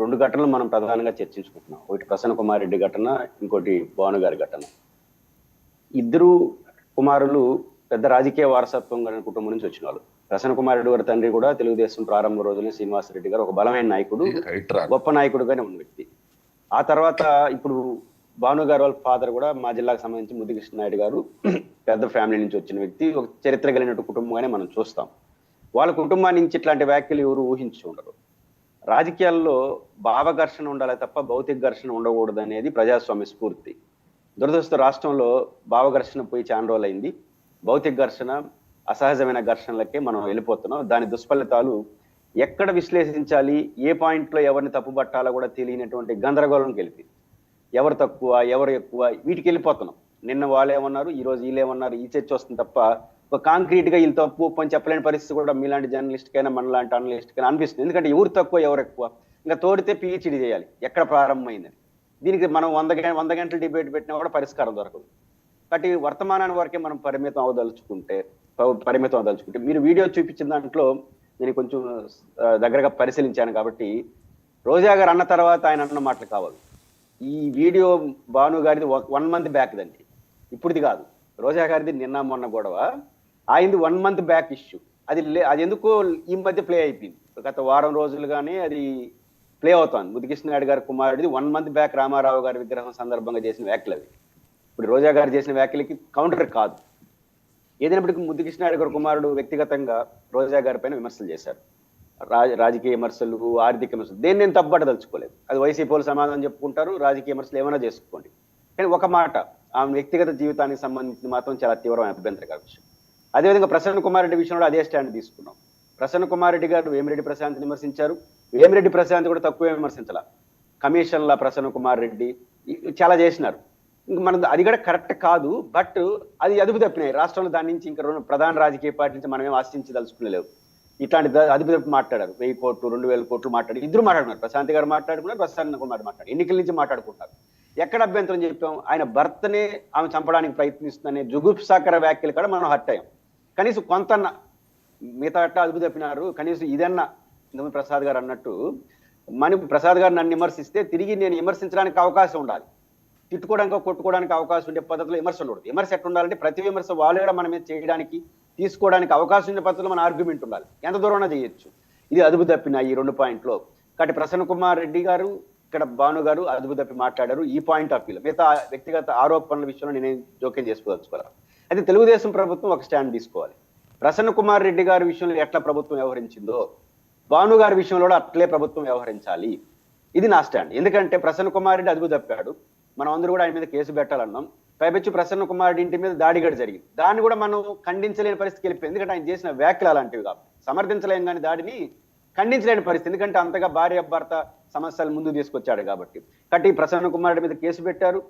రెండు ఘటనలు మనం ప్రధానంగా చర్చించుకుంటున్నాం. ఒకటి ప్రసన్న కుమార్ రెడ్డి ఘటన ఇంకోటి భాను గారి ఘటన. ఇద్దరు కుమారులు పెద్ద రాజకీయ వారసత్వం కలిగిన కుటుంబం నుంచి వచ్చిన వాళ్ళు. ప్రసన్న కుమార్ రెడ్డి గారి తండ్రి కూడా తెలుగుదేశం ప్రారంభ రోజునే శ్రీనివాసరెడ్డి గారు ఒక బలమైన నాయకుడు గొప్ప నాయకుడుగానే ఉన్న వ్యక్తి. ఆ తర్వాత ఇప్పుడు భాను గారు వాళ్ళ ఫాదర్ కూడా మా జిల్లాకు సంబంధించి ముద్దుకృష్ణ నాయుడు గారు పెద్ద ఫ్యామిలీ నుంచి వచ్చిన వ్యక్తి. ఒక చరిత్ర కలిగిన కుటుంబంగానే మనం చూస్తాం. వాళ్ళ కుటుంబాన్ని నుంచి ఇట్లాంటి వ్యాఖ్యలు ఎవరు ఊహించి ఉండరు. రాజకీయాల్లో భావఘర్షణ ఉండాలి తప్ప భౌతిక ఘర్షణ ఉండకూడదు అనేది ప్రజాస్వామ్య స్ఫూర్తి. దురదృష్ట రాష్ట్రంలో భావఘర్షణ పోయి చాలా రోజులైంది. భౌతిక ఘర్షణ అసహజమైన ఘర్షణలకే మనం వెళ్ళిపోతున్నాం. దాని దుష్ఫలితాలు ఎక్కడ విశ్లేషించాలి ఏ పాయింట్లో ఎవరిని తప్పుపట్టాలో కూడా తెలియనటువంటి గందరగోళం గెలిపి ఎవరు తక్కువ ఎవరు ఎక్కువ వీటికి వెళ్ళిపోతున్నాం. నిన్న వాళ్ళు ఏమన్నారు ఈరోజు వీళ్ళు ఏమన్నారు ఈ చర్చ వస్తుంది తప్ప కాంక్రీట్గా వీళ్ళు తప్పు అని చెప్పలేని పరిస్థితి కూడా మీలాంటి జర్నలిస్ట్ కైనా మనలాంటి అనలిస్ట్ కైనా అనిపిస్తుంది. ఎందుకంటే ఎవరు తక్కువ ఎవరు ఎక్కువ? ఇంకా తోడితే పిహెచ్డి చేయాలి. ఎక్కడ ప్రారంభమైందని. దీనికి మనం వంద గంట వంద గంటలు డిబేట్ పెట్టినా కూడా పరిష్కారం దొరకదు. కాబట్టి వర్తమానాన్ని వరకే మనం పరిమితం అవదలుచుకుంటే ప- పరిమితం అవదలుచుకుంటే మీరు వీడియో చూపించిన దాంట్లో నేను కొంచెం దగ్గరగా పరిశీలించాను కాబట్టి రోజా గారు అన్న తర్వాత ఆయన అన్న మాటలు కావాలి. ఈ వీడియో భాను గారిది వన్ మంత్ బ్యాక్ దండి ఇప్పుడుది కాదు. రోజా గారిది నిన్న మొన్న గొడవ. ఆయనది వన్ మంత్ బ్యాక్ ఇష్యూ అది లే- అది ఎందుకో ఈ మధ్య ప్లే అయిపోయింది. గత వారం రోజులుగానే అది ప్లే అవుతోంది. ముదికృష్ణ నాయుడు గారి కుమారుడిది వన్ మంత్ బ్యాక్ రామారావు గారి విగ్రహం సందర్భంగా చేసిన వ్యాఖ్యలు అవి. ఇప్పుడు రోజా గారు చేసిన వ్యాఖ్యలకి కౌంటర్ కాదు. ఏదైనప్పటికీ ముద్దుకృష్ణ నాయుడు గారి కుమారుడు వ్యక్తిగతంగా రోజా గారి పైన విమర్శలు చేశారు. రాజ రాజకీయ విమర్శలు ఆర్థిక విమర్శలు దేన్ని నేను తప్పబడదలుచుకోలేదు అది వైసీపీ వాళ్ళు సమాధానం చెప్పుకుంటారు రాజకీయ విమర్శలు ఏమైనా చేసుకోండి. కానీ ఒక మాట ఆమె వ్యక్తిగత జీవితానికి సంబంధించి మాత్రం చాలా తీవ్రమైన అభ్యంతరకర విషయం. అదేవిధంగా ప్రసన్న కుమార్ రెడ్డి విషయంలో అదే స్టాండ్ తీసుకున్నాం. ప్రసన్న కుమార్ రెడ్డి గారు వేమిరెడ్డి ప్రశాంత్ విమర్శించారు. వేమిరెడ్డి ప్రశాంత్ కూడా తక్కువే విమర్శించాల. కమిషన్ల ప్రసన్న కుమార్ రెడ్డి చాలా చేసినారు. ఇంకా మన అది కూడా కరెక్ట్ కాదు బట్ అది అదుపు తప్పినాయి. రాష్ట్రంలో దాని నుంచి ఇంకా రెండు ప్రధాన రాజకీయ పార్టీ నుంచి మనమేం ఏం ఆశించదలుచుకునేలేవు. ఇట్లాంటి ద- అదుపు తప్పి మాట్లాడారు. వెయ్యి కోట్లు రెండు వేల కోట్లు మాట్లాడి ఇద్దరు మాట్లాడుకున్నారు. ప్రశాంత్ గారు మాట్లాడుకున్నారు ప్రసన్న కుమార్ మాట్లాడు ఎన్నికల నుంచి మాట్లాడుకుంటారు. ఎక్కడ అభ్యంతరం చెప్పాం? ఆయన భర్తనే ఆమె చంపడానికి ప్రయత్నిస్తుందనే జుగుప్సాకర వ్యాఖ్యలు కూడా మనం హర్ట్ అయ్యాం. కనీసం కొంత మిగతా అట్ట అదుపు తప్పినారు కనీసం ఇదన్నా ఇంతకుముందు ప్రసాద్ గారు అన్నట్టు మన ప్రసాద్ గారు నన్ను విమర్శిస్తే తిరిగి నేను విమర్శించడానికి అవకాశం ఉండాలి. తిట్టుకోవడానికి కొట్టుకోవడానికి అవకాశం ఉండే పద్ధతిలో విమర్శ ఉండదు విమర్శ ఎట్లా ఉండాలంటే ప్రతి విమర్శ వాళ్ళు కూడా మన మీద చేయడానికి తీసుకోవడానికి అవకాశం ఉండే పద్ధతిలో మన ఆర్గ్యుమెంట్ ఉండాలి. ఎంత దూరం చేయొచ్చు. ఇది అదుపు తప్పిన ఈ రెండు పాయింట్లో కాబట్టి ప్రసన్న కుమార్ రెడ్డి గారు ఇక్కడ భాను గారు అదుపు తప్పి మాట్లాడారు ఈ పాయింట్ ఆఫ్ వ్యూలో మిగతా వ్యక్తిగత ఆరోపణల విషయంలో నేనేం జోక్యం చేసుకోదలుచుకోవాలి అయితే తెలుగుదేశం ప్రభుత్వం ఒక స్టాండ్ తీసుకోవాలి. ప్రసన్న కుమార్ రెడ్డి గారి విషయంలో ఎట్లా ప్రభుత్వం వ్యవహరించిందో భాను గారి విషయంలో కూడా అట్లే ప్రభుత్వం వ్యవహరించాలి. ఇది నా స్టాండ్. ఎందుకంటే ప్రసన్న కుమార్ రెడ్డి అదుపు తప్పాడు. మనం అందరూ కూడా ఆయన మీద కేసు పెట్టాలన్నాం. పైపెచ్చి ప్రసన్న కుమార్ రెడ్డి ఇంటి మీద దాడి కూడా జరిగింది. దాన్ని కూడా మనం ఖండించలేని పరిస్థితికి వెళ్ళిపోయింది ఎందుకంటే ఆయన చేసిన వ్యాఖ్యలు అలాంటివి కాదు సమర్థించలేం కానీ దాడిని ఖండించలేని పరిస్థితి. ఎందుకంటే అంతగా భార్య భర్త సమస్యలు ముందు తీసుకొచ్చాడు కాబట్టి. కాబట్టి ప్రసన్న కుమార్ రెడ్డి మీద కేసు పెట్టారు.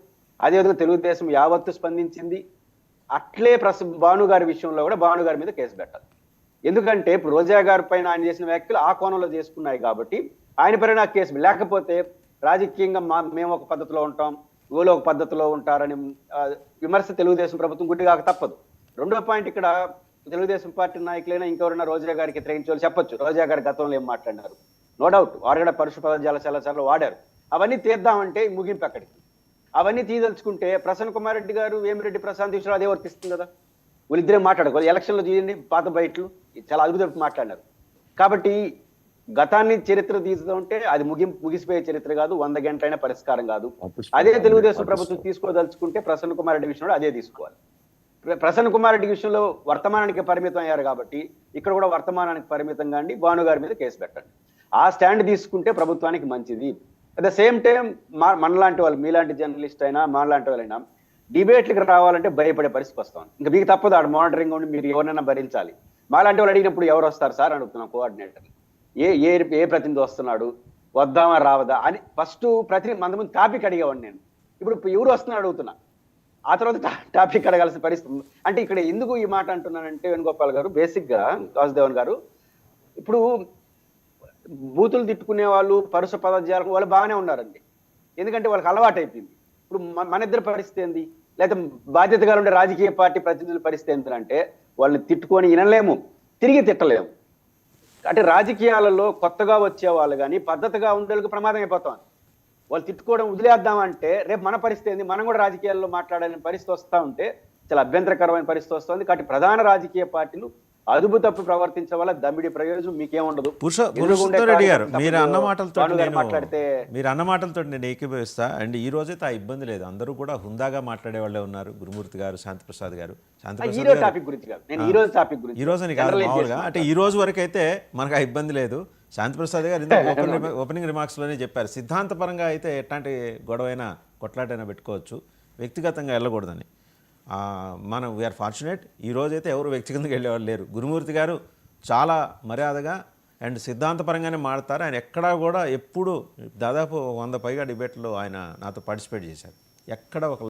అదేవిధంగా తెలుగుదేశం యావత్తు స్పందించింది. అట్లే ప్రస భానుగారి విషయంలో కూడా భానుగారి మీద కేసు పెట్టాలి. ఎందుకంటే ఇప్పుడు రోజా గారి పైన ఆయన చేసిన వ్యాఖ్యలు ఆ కోణంలో చేసుకున్నాయి కాబట్టి ఆయన పైన కేసు లేకపోతే రాజకీయంగా మా మేము ఒక పద్ధతిలో ఉంటాం వీళ్ళు ఒక పద్ధతిలో ఉంటారని విమర్శ తెలుగుదేశం ప్రభుత్వం గుడ్డిగాక తప్పదు. రెండో పాయింట్ ఇక్కడ తెలుగుదేశం పార్టీ నాయకులైనా ఇంకెవరైనా రోజా గారికి వ్యతిరేకించాలి చెప్పొచ్చు. రోజా గారి గతంలో ఏం మాట్లాడినారు? No doubt. వారు కూడా పరుష పదజాల చాలా సార్లు వాడారు. అవన్నీ తీద్దామంటే ముగింపు అక్కడికి అవన్నీ తీదలుచుకుంటే ప్రసన్న కుమార్ రెడ్డి గారు వేమిరెడ్డి ప్రశాంత్ విషయంలో అదే వర్తిస్తుంది కదా. వీళ్ళిద్దరే మాట్లాడుకోవాలి. ఎలక్షన్లో చూడండి పాత బయట్లు. చాలా అద్భుతం మాట్లాడినారు కాబట్టి గతాన్ని చరిత్ర తీసుకుంటే అది ముగింపు ముగిసిపోయే చరిత్ర కాదు వంద గంటలైన పరిష్కారం కాదు. అదే తెలుగుదేశం ప్రభుత్వం తీసుకోదలుచుకుంటే ప్రసన్న కుమార్ రెడ్డి విషయంలో అదే తీసుకోవాలి. ప్ర- ప్రసన్న కుమార్ రెడ్డి విషయంలో వర్తమానానికి పరిమితం అయ్యారు కాబట్టి ఇక్కడ కూడా వర్తమానానికి పరిమితం కాండి భాను గారి మీద కేసు పెట్టండి. ఆ స్టాండ్ తీసుకుంటే ప్రభుత్వానికి మంచిది. అట్ ద సేమ్ టైం మా మనలాంటి వాళ్ళు మీలాంటి జర్నలిస్ట్ అయినా మనలాంటి వాళ్ళైనా డిబేట్లకు రావాలంటే భయపడే పరిస్థితి వస్తాం. ఇంకా మీకు తప్పదు ఆడ మానిటరింగ్ ఉండి మీరు ఎవరైనా భరించాలి. మాలాంటి వాళ్ళు అడిగినప్పుడు ఎవరు వస్తారు? సార్ అడుగుతున్నాం కోఆర్డినేటర్ ఏ ఏ ఏ ప్రతినిధి వస్తున్నాడు? వద్దామా రావదా అని ఫస్ట్ ప్రతినిధి ముందు టాపిక్ అడిగేవాడిని నేను. ఇప్పుడు ఎవరు వస్తున్నాడు అడుగుతున్నా. ఆ తర్వాత టాపిక్ అడగాల్సిన పరిస్థితి అంటే ఇక్కడ ఎందుకు ఈ మాట అంటున్నానంటే వేణుగోపాల్ గారు బేసిక్గా వాసుదేవన్ గారు ఇప్పుడు బూతులు తిట్టుకునే వాళ్ళు పరుస పదజాలకు వాళ్ళు బాగానే ఉన్నారండి. ఎందుకంటే వాళ్ళకి అలవాటు అయిపోయింది. ఇప్పుడు మన ఇద్దరి పరిస్థితి ఏంది? లేకపోతే బాధ్యతగా ఉండే రాజకీయ పార్టీ ప్రతినిధుల పరిస్థితి ఏంటంటే వాళ్ళని తిట్టుకొని వినలేము తిరిగి తిట్టలేము. అంటే రాజకీయాలలో కొత్తగా వచ్చే వాళ్ళు కానీ పద్ధతిగా ఉండేందుకు ప్రమాదం అయిపోతాం. వాళ్ళు తిట్టుకోవడం వదిలేద్దామంటే రేపు మన పరిస్థితి ఏంది? మనం కూడా రాజకీయాల్లో మాట్లాడాలని పరిస్థితి వస్తూ ఉంటే చాలా అభ్యంతరకరమైన పరిస్థితి వస్తుంది. కాబట్టి ప్రధాన రాజకీయ పార్టీలు అదుపు తప్పు ప్రవర్తించే వల్ల దమ్మిడి ప్రయోజనం మీకేముండదు. పురుషోత్తరెడ్డి గారు మీరు అన్న మాటలతో మాట్లాడితే మీరు అన్న మాటలతో నేను ఏకీభవిస్తా. అండ్ ఈ రోజైతే ఆ ఇబ్బంది లేదు. అందరూ కూడా హుందాగా మాట్లాడే వాళ్ళే ఉన్నారు. గురుమూర్తి గారు శాంతిప్రసాద్ గారు. ఈ రోజు గారు టాపిక్ గురించి కాదు. నేను ఈ రోజు టాపిక్ గురించి ఈ రోజు అని కాదు Generalize మామూలుగా. చేస్తున్నా. అంటే ఈ రోజు వరకు అయితే మనకు ఆ ఇబ్బంది లేదు. శాంతిప్రసాద్ గారు ఇంత ఓపెనింగ్ రిమార్క్స్లోనే చెప్పారు. సిద్ధాంతపరంగా అయితే ఎట్లాంటి గొడవైనా కొట్లాటైనా పెట్టుకోవచ్చు. వ్యక్తిగతంగా వెళ్ళకూడదని. మనం వీఆర్ ఫార్చునేట్ ఈ రోజైతే ఎవరు వ్యక్తిగతంగా వెళ్ళేవాళ్ళు లేరు. గురుమూర్తి గారు చాలా మర్యాదగా అండ్ సిద్ధాంతపరంగానే మాడతారు ఆయన ఎక్కడా కూడా ఎప్పుడు దాదాపు వంద పైగా డిబేట్లో ఆయన నాతో పార్టిసిపేట్ చేశారు. ఎక్కడ ఒక